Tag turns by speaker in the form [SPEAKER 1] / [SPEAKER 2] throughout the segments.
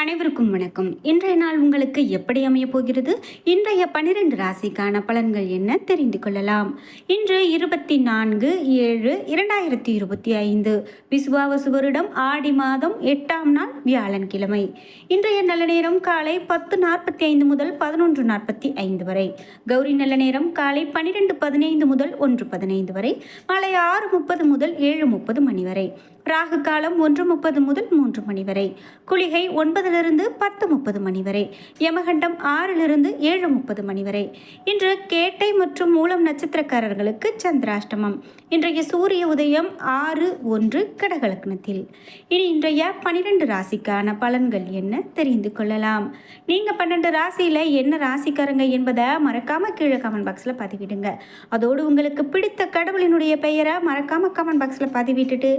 [SPEAKER 1] அனைவருக்கும் வணக்கம். இன்றைய நாள் உங்களுக்கு எப்படி அமைய போகிறது? இன்றைய பனிரெண்டு ராசிக்கான பலன்கள் என்ன தெரிந்து கொள்ளலாம். இன்று இருபத்தி நான்கு ஏழு இரண்டாயிரத்தி இருபத்தி ஐந்து. விசுவாவசு வருடம் ஆடி மாதம் எட்டாம் நாள் வியாழன்கிழமை இன்றைய நல்ல நேரம் காலை பத்து நாற்பத்தி ஐந்து முதல் பதினொன்று நாற்பத்தி ஐந்து வரை. கௌரி நல்ல நேரம் காலை பனிரெண்டு பதினைந்து முதல் ஒன்று பதினைந்து வரை. மாலை ஆறு முப்பது முதல் ஏழு முப்பது மணி வரை. ராகு காலம் ஒன்று முப்பது முதல் மூன்று மணி வரை. குளிகை ஒன்பதிலிருந்து பத்து முப்பது மணி வரை. யமகண்டம் ஆறிலிருந்து ஏழு முப்பது மணி வரை. இன்று கேட்டை மற்றும் மூலம் நட்சத்திரக்காரர்களுக்கு சந்திராஷ்டமம். இன்றைய சூரிய உதயம் ஆறு ஒன்று கடகலக்னத்தில். இனி இன்றைய பனிரெண்டு ராசிக்கான பலன்கள் என்ன தெரிந்து கொள்ளலாம். நீங்கள் பன்னெண்டு ராசியில் என்ன ராசிக்காரங்க என்பதை மறக்காம கீழே கமெண்ட் பாக்ஸில் பதிவிடுங்க. அதோடு உங்களுக்கு பிடித்த கடவுளினுடைய பெயரை மறக்காம கமெண்ட் பாக்ஸில் பதிவிட்டுட்டு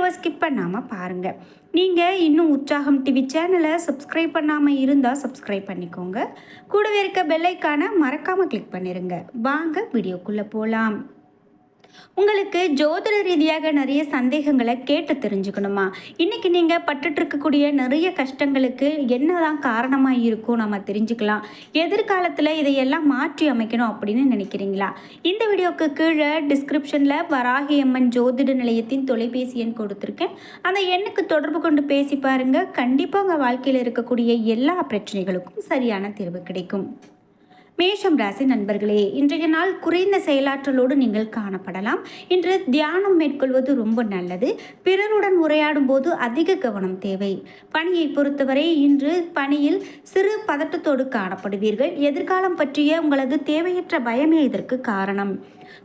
[SPEAKER 1] வீடியோவை ஸ்கிப் பண்ணாமல் பாருங்கள் நீங்கள் இன்னும் உற்சாகம் டிவி சேனலை சப்ஸ்கிரைப் பண்ணாமல் இருந்தால் சப்ஸ்கிரைப் பண்ணிக்கோங்க. கூடவே இருக்க பெல்லைக்கான மறக்காமல் கிளிக் பண்ணிடுங்க வாங்க வீடியோக்குள்ளே போகலாம் உங்களுக்கு ஜோதிட ரீதியாக நிறைய சந்தேகங்களை கேட்டு தெரிஞ்சுக்கணுமா? இன்னைக்கு நீங்கள் பட்டுட்டு இருக்கக்கூடிய நிறைய கஷ்டங்களுக்கு என்னதான் காரணமாக இருக்கும் நம்ம தெரிஞ்சுக்கலாம். எதிர்காலத்தில் இதையெல்லாம் மாற்றி அமைக்கணும் அப்படின்னு நினைக்கிறீங்களா? இந்த வீடியோக்கு கீழே டிஸ்கிரிப்ஷனில் வராகி அம்மன் ஜோதிட நிலையத்தின் தொலைபேசி எண் கொடுத்துருக்கேன். அந்த எண்ணுக்கு தொடர்பு கொண்டு பேசி பாருங்க. கண்டிப்பாக உங்கள் வாழ்க்கையில் இருக்கக்கூடிய எல்லா பிரச்சனைகளுக்கும் சரியான தீர்வு கிடைக்கும். மேஷம் ராசி நண்பர்களே இன்றைய நாள் குறைந்த செயலாற்றலோடு நீங்கள் காணப்படலாம். இன்று தியானம் மேற்கொள்வது ரொம்ப நல்லது. பிறருடன் உரையாடும் போது அதிக கவனம் தேவை. பணியை பொறுத்தவரை இன்று பணியில் சிறு பதட்டத்தோடு காணப்படுவீர்கள். எதிர்காலம் பற்றிய உங்களது தேவையற்ற பயமே இதற்கு காரணம்.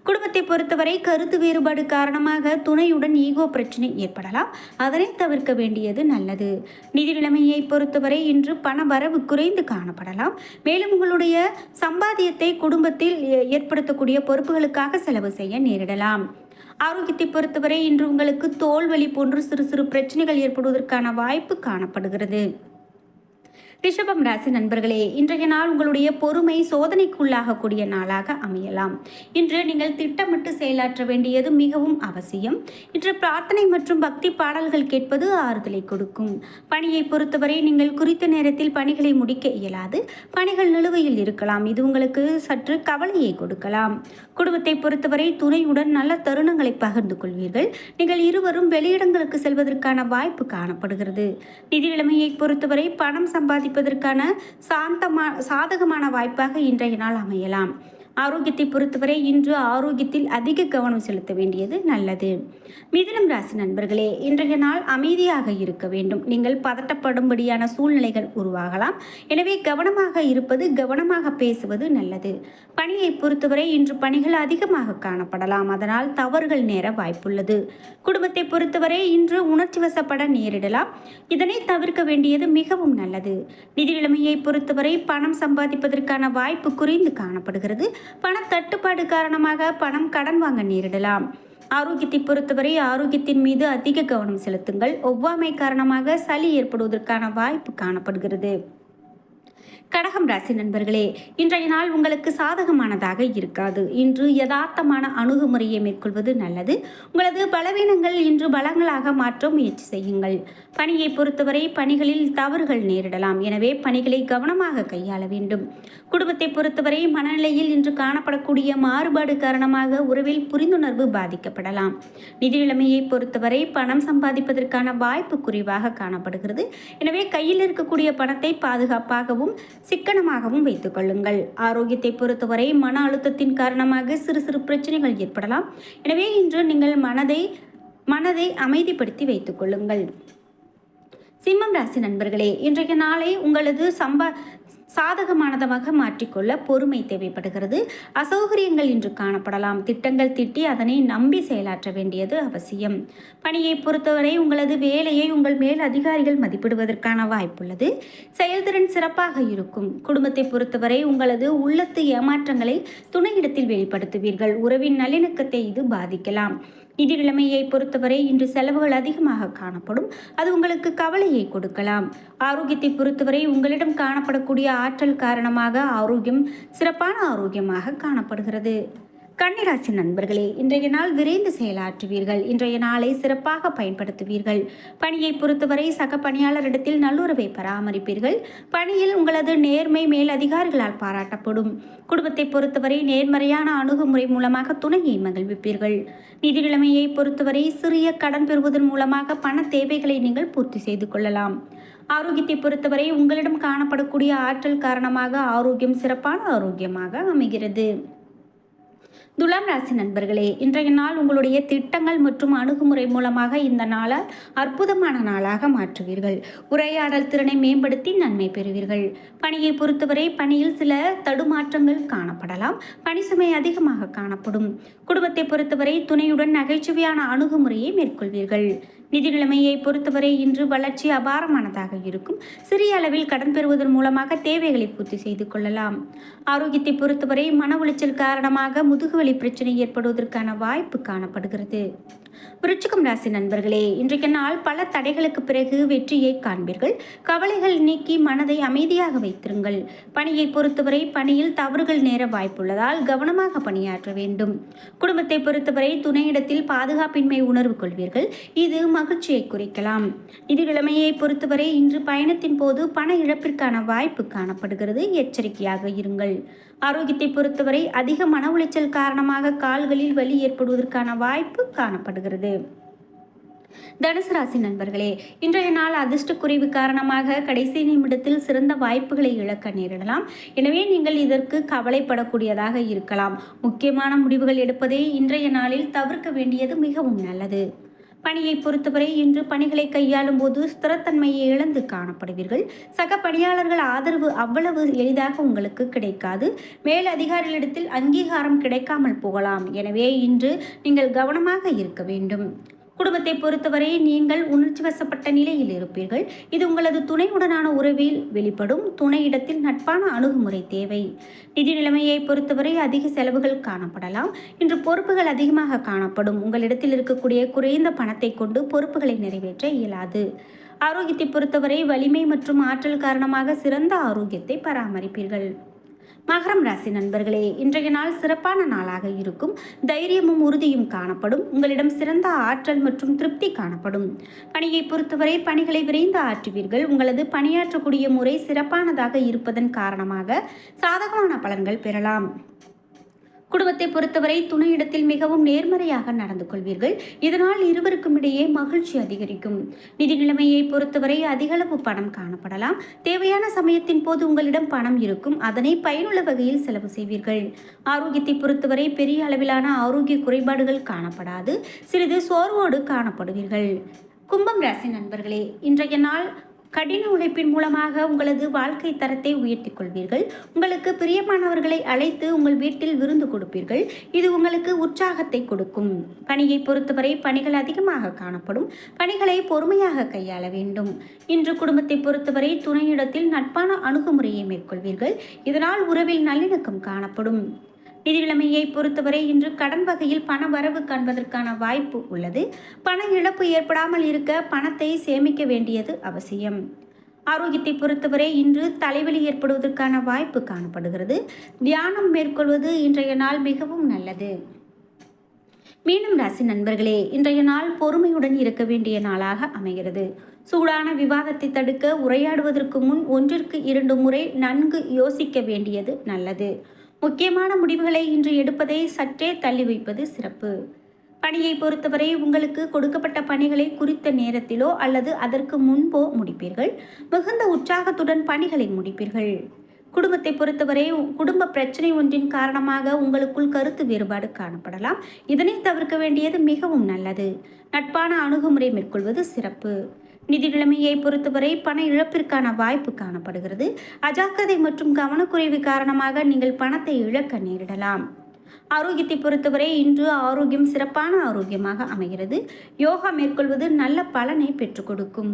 [SPEAKER 1] குடும்பத்தை பொறுத்தவரை கருத்து வேறுபாடு காரணமாக துணையுடன் ஈகோ பிரச்சனை ஏற்படலாம். அதனை தவிர்க்க வேண்டியது நல்லது. நிதி நிலைமையை பொறுத்தவரை இன்று பண வரவு குறைந்து காணப்படலாம். மேலும் உங்களுடைய சம்பாதியத்தை குடும்பத்தில் ஏ- ஏற்படுத்தக்கூடிய பொறுப்புகளுக்காக செலவு செய்ய நேரிடலாம். ஆரோக்கியத்தை பொறுத்தவரை இன்று உங்களுக்கு தோல்வலி போன்று சிறு சிறு பிரச்சனைகள் ஏற்படுவதற்கான வாய்ப்பு காணப்படுகிறது. ரிஷபம் ராசி நண்பர்களே இன்றைய நாள் உங்களுடைய பொறுமை சோதனைக்குள்ளாகக்கூடிய நாளாக அமையலாம். இன்று நீங்கள் திட்டமிட்டு செயலாற்ற வேண்டியது மிகவும் அவசியம். இன்று பிரார்த்தனை மற்றும் பக்தி பாடல்கள் கேட்பது ஆறுதலை கொடுக்கும். பணியை பொறுத்தவரை நீங்கள் குறித்த நேரத்தில் பணிகளை முடிக்க இயலாது. பணிகள் நிலுவையில் இருக்கலாம். இது உங்களுக்கு சற்று கவலையை கொடுக்கலாம். குடும்பத்தை பொறுத்தவரை துணையுடன் நல்ல தருணங்களை பகிர்ந்து கொள்வீர்கள். நீங்கள் இருவரும் வெளியிடங்களுக்கு செல்வதற்கான வாய்ப்பு காணப்படுகிறது. நிதி நிலைமையை பொறுத்தவரை பணம் சம்பாதிப்பதற்கான சாந்தமா சாதகமான வாய்ப்பாக இன்றைய நாள் அமையலாம். ஆரோக்கியத்தை பொறுத்தவரை இன்று ஆரோக்கியத்தில் அதிக கவனம் செலுத்த வேண்டியது நல்லது. மிதனம் ராசி நண்பர்களே இன்றைய நாள் அமைதியாக இருக்க வேண்டும். நீங்கள் பதட்டப்படும்படியான சூழ்நிலைகள் உருவாகலாம். எனவே கவனமாக இருப்பது கவனமாக பேசுவது நல்லது. பணியை பொறுத்தவரை இன்று பணிகள் அதிகமாக காணப்படலாம். அதனால் தவறுகள் நேர வாய்ப்புள்ளது. குடும்பத்தை பொறுத்தவரை இன்று உணர்ச்சி வசப்பட நேரிடலாம். இதனை தவிர்க்க வேண்டியது மிகவும் நல்லது. நிதி நிலைமையை பொறுத்தவரை பணம் சம்பாதிப்பதற்கான வாய்ப்பு குறைந்து காணப்படுகிறது. பண தட்டுப்பாடு காரணமாக பணம் கடன் வாங்க நேரிடலாம். ஆரோக்கியத்தை பொறுத்தவரை ஆரோக்கியத்தின் மீது அதிக கவனம் செலுத்துங்கள். ஒவ்வாமை காரணமாக சளி ஏற்படுவதற்கான வாய்ப்பு காணப்படுகிறது. கடகம் ராசி நண்பர்களே இன்றைய நாள் உங்களுக்கு சாதகமானதாக இருக்காது. இன்று யதார்த்தமான அணுகுமுறையை மேற்கொள்வது நல்லது. உங்களது பலவீனங்கள் இன்று பலங்களாக மாற்ற முயற்சி செய்யுங்கள். பணியை பொறுத்தவரை பணிகளில் தவறுகள் நேரிடலாம். எனவே பணிகளை கவனமாக கையாள வேண்டும். குடும்பத்தை பொறுத்தவரை மனநிலையில் இன்று காணப்படக்கூடிய மாறுபாடு காரணமாக உறவில் புரிந்துணர்வு பாதிக்கப்படலாம். நிதி நிலைமையை பொறுத்தவரை பணம் சம்பாதிப்பதற்கான வாய்ப்பு குறைவாக காணப்படுகிறது. எனவே கையில் இருக்கக்கூடிய பணத்தை பாதுகாப்பாகவும் சிக்கனமாகவும் வைத்துக் கொள்ளுங்கள். ஆரோக்கியத்தை பொறுத்தவரை மன அழுத்தத்தின் காரணமாக சிறு சிறு பிரச்சனைகள் ஏற்படலாம். எனவே இன்று நீங்கள் மனதை மனதை அமைதிப்படுத்தி வைத்துக் கொள்ளுங்கள். சிம்மம் ராசி நண்பர்களே இன்றைய நாளை உங்களது சம்பா சாதகமானதாக மாற்றிக்கொள்ள பொறுமை தேவைப்படுகிறது. அசௌகரியங்கள் இன்று காணப்படலாம். திட்டங்கள் திட்டி அதனை நம்பி செயலாற்ற வேண்டியது அவசியம். பணியை பொறுத்தவரை உங்களது வேலையை உங்கள் மேல் அதிகாரிகள் மதிப்பிடுவதற்கான வாய்ப்புள்ளது. செயல்திறன் சிறப்பாக இருக்கும். குடும்பத்தை பொறுத்தவரை உங்களது உள்ளத்து ஏமாற்றங்களை துணையிடத்தில் வெளிப்படுத்துவீர்கள். உறவின் நல்லிணக்கத்தை இது பாதிக்கலாம். நிதி நிலைமையை பொறுத்தவரை இன்று செலவுகள் அதிகமாக காணப்படும். அது உங்களுக்கு கவலையை கொடுக்கலாம். ஆரோக்கியத்தை பொறுத்தவரை உங்களிடம் காணப்படக்கூடிய ஆற்றல் காரணமாக ஆரோக்கியம் சிறப்பான ஆரோக்கியமாக காணப்படுகிறது. கன்னிராசி நண்பர்களே இன்றைய நாள் விரைந்து செயலாற்றுவீர்கள். இன்றைய நாளை சிறப்பாக பயன்படுத்துவீர்கள். பணியை பொறுத்தவரை சக பணியாளரிடத்தில் நல்லுறவை பராமரிப்பீர்கள். பணியில் உங்களது நேர்மை மேல் அதிகாரிகளால் பாராட்டப்படும். குடும்பத்தை பொறுத்தவரை நேர்மறையான அணுகுமுறை மூலமாக துணையை மகிழ்விப்பீர்கள். நிதி நிலைமையை பொறுத்தவரை சிறிய கடன் பெறுவதன் மூலமாக பண தேவைகளை நீங்கள் பூர்த்தி செய்து கொள்ளலாம். ஆரோக்கியத்தை பொறுத்தவரை உங்களிடம் காணப்படக்கூடிய ஆற்றல் காரணமாக ஆரோக்கியம் சிறப்பான ஆரோக்கியமாக அமைகிறது. துலாம் ராசி நண்பர்களே இன்றைய நாள் உங்களுடைய திட்டங்கள் மற்றும் அணுகுமுறை மூலமாக இந்த நாளை அற்புதமான நாளாக மாற்றுவீர்கள். உரையாடல் திறனை மேம்படுத்தி நன்மை பெறுவீர்கள். பணியை பொறுத்தவரை பணியில் சில தடுமாற்றங்கள் காணப்படலாம். பணி சுமை அதிகமாக காணப்படும். குடும்பத்தை பொறுத்தவரை துணையுடன் நகைச்சுவையான அணுகுமுறையை மேற்கொள்வீர்கள். நிதி நிலைமையை பொறுத்தவரை இன்று வளர்ச்சி அபாரமானதாக இருக்கும். சிறிய அளவில் கடன் பெறுவதன் மூலமாக தேவைகளை பூர்த்தி செய்து கொள்ளலாம். ஆரோக்கியத்தை பொறுத்தவரை மன உளைச்சல் காரணமாக முதுகுவலி பிரச்சனை ஏற்படுவதற்கான வாய்ப்பு காணப்படுகிறது. விருச்சிகம் ராசி நண்பர்களே இன்றைக்கு நாள் பல தடைகளுக்கு பிறகு வெற்றியை காண்பீர்கள். கவலைகள் நீக்கி மனதை அமைதியாக வைத்திருங்கள். பணியை பொறுத்தவரை பணியில் தவறுகள் நேர வாய்ப்புள்ளதால் கவனமாக பணியாற்ற வேண்டும். குடும்பத்தை பொறுத்தவரை துணையிடத்தில் பாதுகாப்பின்மை உணர்வு கொள்வீர்கள். இது மகிழ்ச்சியை குறைக்கலாம். நிதி பொறுத்தவரை இன்று பயணத்தின் போது பண இழப்பிற்கான வாய்ப்பு காணப்படுகிறது. எச்சரிக்கையாக இருங்கள். ஆரோக்கியத்தை பொறுத்தவரை அதிக மன உளைச்சல் காரணமாக கால்களில் வலி ஏற்படுவதற்கான வாய்ப்பு காணப்படுகிறது. தனுசு ராசி நண்பர்களே இன்றைய நாள் அதிர்ஷ்ட குறைவு காரணமாக கடைசி நிமிடத்தில் சிறந்த வாய்ப்புகளை இழக்க நேரிடலாம். எனவே நீங்கள் இதற்கு கவலைப்படக்கூடியதாக இருக்கலாம். முக்கியமான முடிவுகள் எடுப்பதை இன்றைய நாளில் தவிர்க்க வேண்டியது மிகவும் நல்லது. பணியை பொறுத்தவரை இன்று பணிகளை கையாளும் போது ஸ்திரத்தன்மையை இழந்து காணப்படுவீர்கள். சக பணியாளர்கள் ஆதரவு அவ்வளவு எளிதாக உங்களுக்கு கிடைக்காது. மேல் அதிகாரிகளிடத்தில் அங்கீகாரம் கிடைக்காமல் போகலாம். எனவே இன்று நீங்கள் கவனமாக இருக்க வேண்டும். குடும்பத்தை பொறுத்தவரை நீங்கள் உணர்ச்சி வசப்பட்ட நிலையில் இருப்பீர்கள். இது உங்களது துணையுடனான உறவில் வெளிப்படும். துணை இடத்தில் நட்பான அணுகுமுறை தேவை. நிதி நிலைமையை பொறுத்தவரை அதிக செலவுகள் காணப்படலாம். இன்று பொறுப்புகள் அதிகமாக காணப்படும். உங்களிடத்தில் இருக்கக்கூடிய குறைந்த பணத்தை கொண்டு பொறுப்புகளை நிறைவேற்ற இயலாது. ஆரோக்கியத்தை பொறுத்தவரை வலிமை மற்றும் ஆற்றல் காரணமாக சிறந்த ஆரோக்கியத்தை பராமரிப்பீர்கள். மகரம் ராசி நண்பர்களே இன்றைய நாள் சிறப்பான நாளாக இருக்கும். தைரியமும் உறுதியும் காணப்படும். உங்களிடம் சிறந்த ஆற்றல் மற்றும் திருப்தி காணப்படும். பணியை பொறுத்தவரை பணிகளை விரைந்து ஆற்றுவீர்கள். உங்களது பணியாற்றக்கூடிய முறை சிறப்பானதாக இருப்பதன் காரணமாக சாதகமான பலன்கள் பெறலாம். குடும்பத்தை பொறுத்தவரை துணையிடத்தில் மிகவும் நேர்மறையாக நடந்து கொள்வீர்கள். இதனால் இருவருக்கும் இடையே மகிழ்ச்சி அதிகரிக்கும். நிதி நிலைமையை பொறுத்தவரை அதிகளவு பணம் காணப்படலாம். தேவையான சமயத்தின் போது உங்களிடம் பணம் இருக்கும். அதனை பயனுள்ள வகையில் செலவு செய்வீர்கள். ஆரோக்கியத்தை பொறுத்தவரை பெரிய அளவிலான ஆரோக்கிய குறைபாடுகள் காணப்படாது. சிறிது சோர்வோடு காணப்படுவீர்கள். கும்பம் ராசி நண்பர்களே இன்றைய நாள் கடின உழைப்பின் மூலமாக உங்களது வாழ்க்கை தரத்தை உயர்த்திக் கொள்வீர்கள் உங்களுக்கு பிரியமானவர்களை அழைத்து உங்கள் வீட்டில் விருந்து கொடுப்பீர்கள். இது உங்களுக்கு உற்சாகத்தை கொடுக்கும். பணியை பொறுத்தவரை பணிகள் அதிகமாக காணப்படும். பணிகளை பொறுமையாக கையாள வேண்டும். இன்று குடும்பத்தை பொறுத்தவரை துணையிடத்தில் நட்பான அணுகுமுறையை மேற்கொள்வீர்கள். இதனால் உறவில் நல்லிணக்கம் காணப்படும். நிதிநிலைமையை பொறுத்தவரை இன்று கடன் வகையில் பண வரவு காண்பதற்கான வாய்ப்பு உள்ளது. பண இழப்பு ஏற்படாமல் இருக்க பணத்தை சேமிக்க வேண்டியது அவசியம். ஆரோக்கியத்தை பொறுத்தவரை இன்று தலைவலி ஏற்படுவதற்கான வாய்ப்பு காணப்படுகிறது. தியானம் மேற்கொள்வது இன்றைய நாள் மிகவும் நல்லது. மீண்டும் ராசி நண்பர்களே இன்றைய நாள் பொறுமையுடன் இருக்க வேண்டிய நாளாக அமைகிறது. சூடான விவாதத்தை தடுக்க உரையாடுவதற்கு முன் ஒன்றிற்கு இரண்டு முறை நன்கு யோசிக்க வேண்டியது நல்லது. முக்கியமான முடிவுகளை இன்று எடுப்பதை சற்றே தள்ளி வைப்பது சிறப்பு. பணியை பொறுத்தவரை உங்களுக்கு கொடுக்கப்பட்ட பணிகளை குறித்த நேரத்திலோ அல்லது அதற்கு முன்போ முடிப்பீர்கள். மிகுந்த உற்சாகத்துடன் பணிகளை முடிப்பீர்கள். குடும்பத்தை பொறுத்தவரை குடும்ப பிரச்சனை ஒன்றின் காரணமாக உங்களுக்குள் கருத்து வேறுபாடு காணப்படலாம். இதனை தவிர்க்க வேண்டியது மிகவும் நல்லது. நட்பான அணுகுமுறை மேற்கொள்வது சிறப்பு. நிதிநிலைமையை பொறுத்தவரை பண இழப்பிற்கான வாய்ப்பு காணப்படுகிறது. அஜாக்கிரதை மற்றும் கவனக்குறைவு காரணமாக நீங்கள் பணத்தை இழக்க நேரிடலாம். ஆரோக்கியத்தை பொறுத்தவரை இன்று ஆரோக்கியம் சிறப்பான ஆரோக்கியமாக அமைகிறது. யோகா மேற்கொள்வது நல்ல பலனை பெற்றுக் கொடுக்கும்.